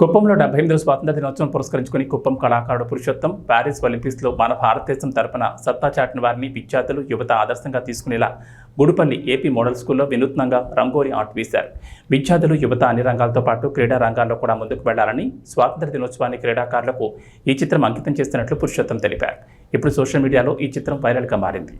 కుప్పంలో డెబ్బై ఎనిమిదవ స్వాతంత్ర దినోత్సవం పురస్కరించుకుని కుప్పం కళాకారుడు పురుషోత్తం ప్యారిస్ ఒలింపిక్స్లో మన భారతదేశం తరపున సత్తా చాటిన వారిని విద్యార్థులు యువత ఆదర్శంగా తీసుకునేలా గుడిపల్లి ఏపీ మోడల్ స్కూల్లో వినూత్నంగా రంగోలీ ఆర్ట్ వేశారు. విద్యార్థులు యువత అన్ని రంగాలతో పాటు క్రీడా రంగాల్లో కూడా ముందుకు వెళ్ళాలని స్వాతంత్ర దినోత్సవాన్ని క్రీడాకారులకు ఈ చిత్రం అంకితం చేస్తున్నట్లు పురుషోత్తం తెలిపారు. ఇప్పుడు సోషల్ మీడియాలో ఈ చిత్రం వైరల్గా మారింది.